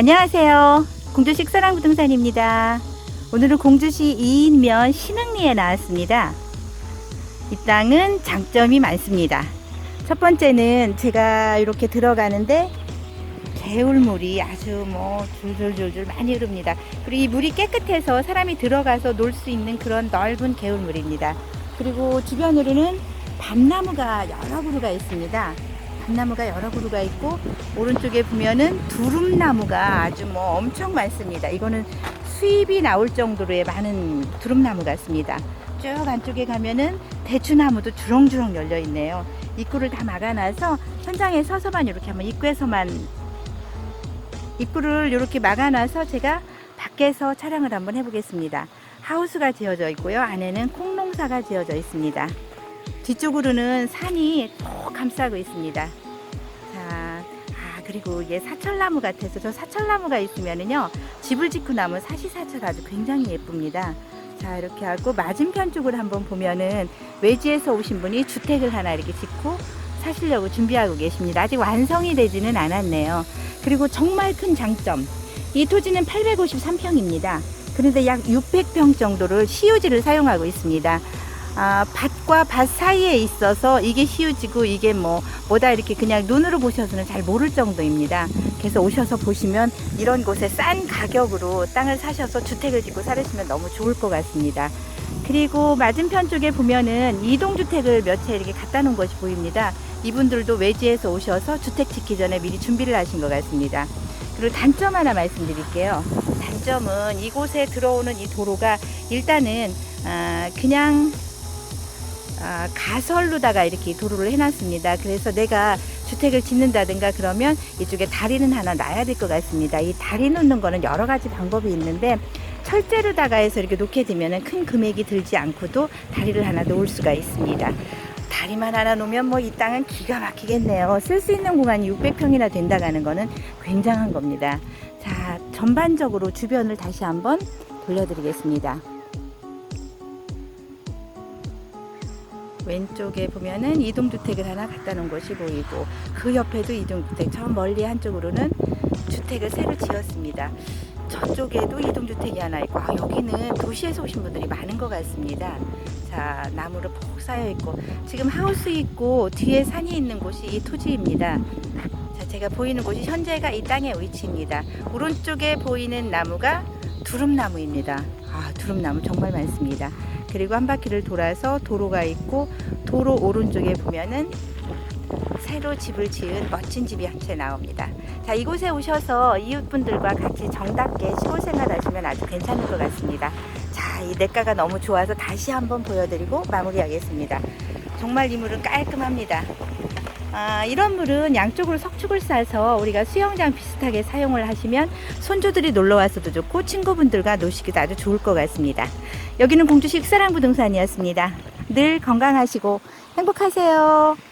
안녕하세요. 공주시 사랑부동산입니다. 오늘은 공주시 이인면 신흥리에 나왔습니다. 이 땅은 장점이 많습니다. 첫 번째는 제가 이렇게 들어가는데 개울물이 아주 뭐 줄줄줄줄 많이 흐릅니다. 그리고 이 물이 깨끗해서 사람이 들어가서 놀 수 있는 그런 넓은 개울물입니다. 그리고 주변으로는 밤나무가 여러 그루가 있습니다. 밤나무가 여러 그루가 있고 오른쪽에 보면은 두릅나무가 아주 뭐 엄청 많습니다. 이거는 수입이 나올 정도로의 많은 두릅나무 같습니다. 쭉 안쪽에 가면은 대추나무도 주렁주렁 열려 있네요. 입구를 다 막아놔서 현장에 서서만 이렇게 한번 입구에서만 입구를 이렇게 막아놔서 제가 밖에서 촬영을 한번 해보겠습니다. 하우스가 지어져 있고요. 안에는 콩농사가 지어져 있습니다. 뒤쪽으로는 산이 톡 감싸고 있습니다. 자, 아, 그리고 이게 사철나무 같아서 저 사철나무가 있으면은요, 집을 짓고 나면 사시사철 아주 굉장히 예쁩니다. 자, 이렇게 하고 맞은편 쪽을 한번 보면은 외지에서 오신 분이 주택을 하나 이렇게 짓고 사시려고 준비하고 계십니다. 아직 완성이 되지는 않았네요. 그리고 정말 큰 장점. 이 토지는 853평입니다. 그런데 약 600평 정도를 시유지를 사용하고 있습니다. 아, 밭과 밭 사이에 있어서 이게 시유지고 이게 뭐 뭐다 이렇게 그냥 눈으로 보셔서는 잘 모를 정도입니다. 그래서 오셔서 보시면 이런 곳에 싼 가격으로 땅을 사셔서 주택을 짓고 살으시면 너무 좋을 것 같습니다. 그리고 맞은편 쪽에 보면은 이동주택을 몇 채 이렇게 갖다 놓은 것이 보입니다. 이분들도 외지에서 오셔서 주택 짓기 전에 미리 준비를 하신 것 같습니다. 그리고 단점 하나 말씀드릴게요. 단점은 이곳에 들어오는 이 도로가 일단은 아, 그냥 아, 가설로다가 이렇게 도로를 해놨습니다. 그래서 내가 주택을 짓는다든가 그러면 이쪽에 다리는 하나 놔야 될 것 같습니다. 이 다리 놓는 거는 여러 가지 방법이 있는데 철제로다가 해서 이렇게 놓게 되면 큰 금액이 들지 않고도 다리를 하나 놓을 수가 있습니다. 다리만 하나 놓으면 뭐 이 땅은 기가 막히겠네요. 쓸 수 있는 공간이 600평이나 된다는 거는 굉장한 겁니다. 자, 전반적으로 주변을 다시 한번 돌려드리겠습니다. 왼쪽에 보면은 이동주택을 하나 갖다 놓은 것이 보이고 그 옆에도 이동주택 저 멀리 한쪽으로는 주택을 새로 지었습니다. 저쪽에도 이동주택이 하나 있고 아, 여기는 도시에서 오신 분들이 많은 것 같습니다. 자 나무로 푹 쌓여 있고 지금 하우스 있고 뒤에 산이 있는 곳이 이 토지입니다. 자 제가 보이는 곳이 현재가 이 땅의 위치입니다. 오른쪽에 보이는 나무가 두릅나무입니다. 아 두릅나무 정말 많습니다. 그리고 한 바퀴를 돌아서 도로가 있고 도로 오른쪽에 보면은 새로 집을 지은 멋진 집이 한 채 나옵니다. 자, 이곳에 오셔서 이웃분들과 같이 정답게 시골 생활 하시면 아주 괜찮을 것 같습니다. 자, 이 냇가가 너무 좋아서 다시 한번 보여드리고 마무리하겠습니다. 정말 이 물은 깔끔합니다. 아, 이런 물은 양쪽으로 석축을 싸서 우리가 수영장 비슷하게 사용을 하시면 손주들이 놀러 와서도 좋고 친구분들과 노시기도 아주 좋을 것 같습니다. 여기는 공주시 사랑 부동산이었습니다. 늘 건강하시고 행복하세요.